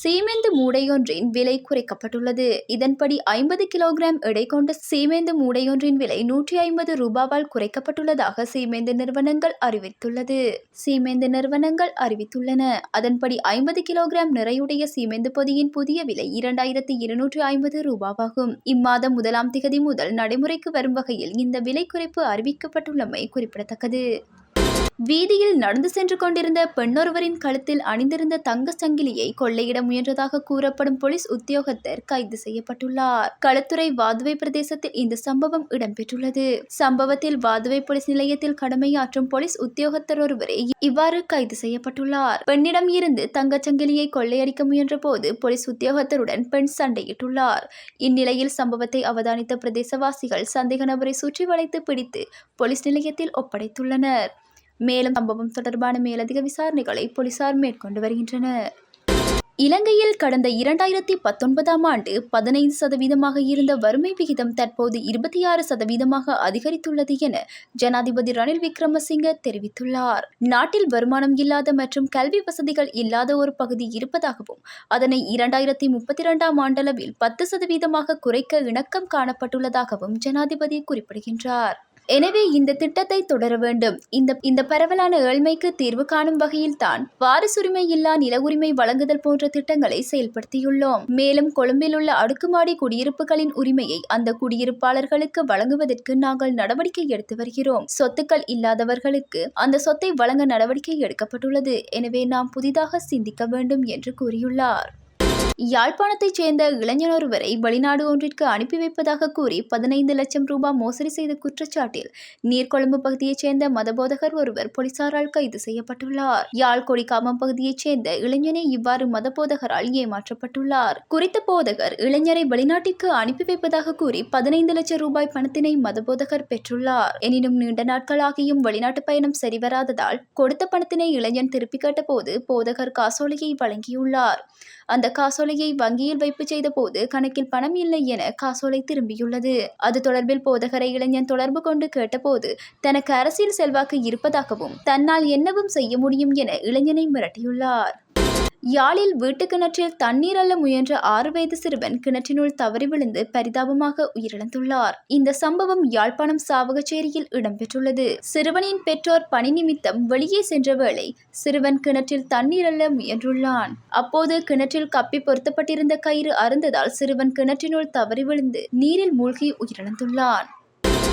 சீமெந்து மூடையொன்றின் விலை குறைக்கப்பட்டுள்ளது. இதன்படி ஐம்பது கிலோகிராம் எடை கொண்ட சீமெந்து மூடையொன்றின் விலை நூற்றி ஐம்பது ரூபாவால் குறைக்கப்பட்டுள்ளதாக சீமெந்து நிறுவனங்கள் அறிவித்துள்ளது. சீமெந்து நிறுவனங்கள் அறிவித்துள்ளன. அதன்படி ஐம்பது கிலோகிராம் நிறையுடைய சீமெந்து பொதியின் புதிய விலை இரண்டாயிரத்தி இருநூற்றி ஐம்பது ரூபாவாகும். இம்மாதம் முதலாம் திகதி முதல் நடைமுறைக்கு வரும் வகையில் இந்த விலை குறைப்பு அறிவிக்கப்பட்டுள்ளமை குறிப்பிடத்தக்கது. வீதியில் நடந்து சென்று கொண்டிருந்த பெண்ணொருவரின் கழுத்தில் அணிந்திருந்த தங்க சங்கிலியை கொள்ளையிட முயன்றதாக கூறப்படும் போலீஸ் உத்தியோகத்தர் கைது செய்யப்பட்டுள்ளார். களத்துறை வாதுவை பிரதேசத்தில் இந்த சம்பவம் இடம்பெற்றுள்ளது. சம்பவத்தில் வாதுவை போலீஸ் நிலையத்தில் கடமையாற்றும் போலீஸ் உத்தியோகத்தர் ஒருவரே இவ்வாறு கைது செய்யப்பட்டுள்ளார். பெண்ணிடம் இருந்து தங்கச்சங்கிலியை கொள்ளையடிக்க முயன்ற போது போலீஸ் உத்தியோகத்தருடன் பெண் சண்டையிட்டுள்ளார். இந்நிலையில் சம்பவத்தை அவதானித்த பிரதேசவாசிகள் சந்தேக நபரை சுற்றி வளைத்து பிடித்து போலீஸ் நிலையத்தில் ஒப்படைத்துள்ளனர். மேலும் சம்பவம் தொடர்பான மேலதிக விசாரணைகளை போலீசார் மேற்கொண்டு வருகின்றனர். இலங்கையில் கடந்த இரண்டாயிரத்தி பத்தொன்பதாம் ஆண்டு பதினைந்து சதவீதமாக இருந்த வறுமை விகிதம் தற்போது இருபத்தி ஆறு சதவீதமாக அதிகரித்துள்ளது என ஜனாதிபதி ரணில் விக்ரமசிங்க தெரிவித்துள்ளார். நாட்டில் வருமானம் இல்லாத மற்றும் கல்வி வசதிகள் இல்லாத ஒரு பகுதி இருப்பதாகவும் அதனை இரண்டாயிரத்தி முப்பத்தி இரண்டாம் ஆண்டளவில் பத்து சதவீதமாக குறைக்க இணக்கம் காணப்பட்டுள்ளதாகவும் ஜனாதிபதி குறிப்பிடுகின்றார். எனவே இந்த திட்டத்தை தொடர வேண்டும். இந்த இந்த பரவலான ஏழ்மைக்கு தீர்வு காணும் வகையில் தான் வாரிசுரிமை இல்லா நில உரிமை வழங்குதல் போன்ற திட்டங்களை செயல்படுத்தியுள்ளோம். மேலும் கொழும்பில் உள்ள அடுக்குமாடி குடியிருப்புகளின் உரிமையை அந்த குடியிருப்பாளர்களுக்கு வழங்குவதற்கு நாங்கள் நடவடிக்கை எடுத்து வருகிறோம். சொத்துக்கள் இல்லாதவர்களுக்கு அந்த சொத்தை வழங்க நடவடிக்கை எடுக்கப்பட்டுள்ளது. எனவே நாம் புதிதாக சிந்திக்க வேண்டும் என்று கூறியுள்ளார். யாழ்ப்பாணத்தைச் சேர்ந்த இளைஞர் ஒருவரை வெளிநாடு ஒன்றிற்கு அனுப்பி வைப்பதாக கூறி பதினைந்து லட்சம் ரூபாய் மோசடி செய்த குற்றச்சாட்டில் நீர்கொழும்பு பகுதியைச் சேர்ந்த மதபோதகர் ஒருவர் போலீசாரால் கைது செய்யப்பட்டுள்ளார். யாழ் கொடிக்காமம் பகுதியைச் சேர்ந்த இளைஞனே இவ்வாறு மதபோதகரால் ஏமாற்றப்பட்டுள்ளார். குறித்த போதகர் இளைஞரை வெளிநாட்டிற்கு அனுப்பி வைப்பதாக கூறி பதினைந்து லட்சம் ரூபாய் பணத்தினை மதபோதகர் பெற்றுள்ளார். எனினும் நீண்ட நாட்களாகியும் வெளிநாட்டு பயணம் சரிவராததால் கொடுத்த பணத்தினை இளைஞன் திருப்பி கேட்டபோது போதகர் காசோலையை வழங்கியுள்ளார். அந்த காசோலையை வங்கியில் வைப்பு செய்த போது கணக்கில் பணம் இல்லை என காசோலை திரும்பியுள்ளது. அது தொடர்பில் போதகரை இளைஞன் தொடர்பு கொண்டு கேட்டபோது தனக்கு அரசியல் செல்வாக்கு இருப்பதாகவும் தன்னால் என்னவும் செய்ய முடியும் என இளைஞனை மிரட்டியுள்ளார். யாழில் வீட்டு கிணற்றில் தண்ணீர் அள்ள முயன்ற ஆறு வயது சிறுவன் கிணற்றினுள் தவறி விழுந்து பரிதாபமாக உயிரிழந்துள்ளார். இந்த சம்பவம் யாழ்ப்பாணம் சாவகச்சேரியில் இடம்பெற்றுள்ளது. சிறுவனின் பெற்றோர் பணி நிமித்தம் வெளியே சென்ற வேளை சிறுவன் கிணற்றில் தண்ணீர் அள்ள முயன்றுள்ளான். அப்போது கிணற்றில் கப்பி பொருத்தப்பட்டிருந்த கயிறு அருந்ததால் சிறுவன் கிணற்றினுள் தவறி விழுந்து நீரில் மூழ்கி உயிரிழந்துள்ளான்.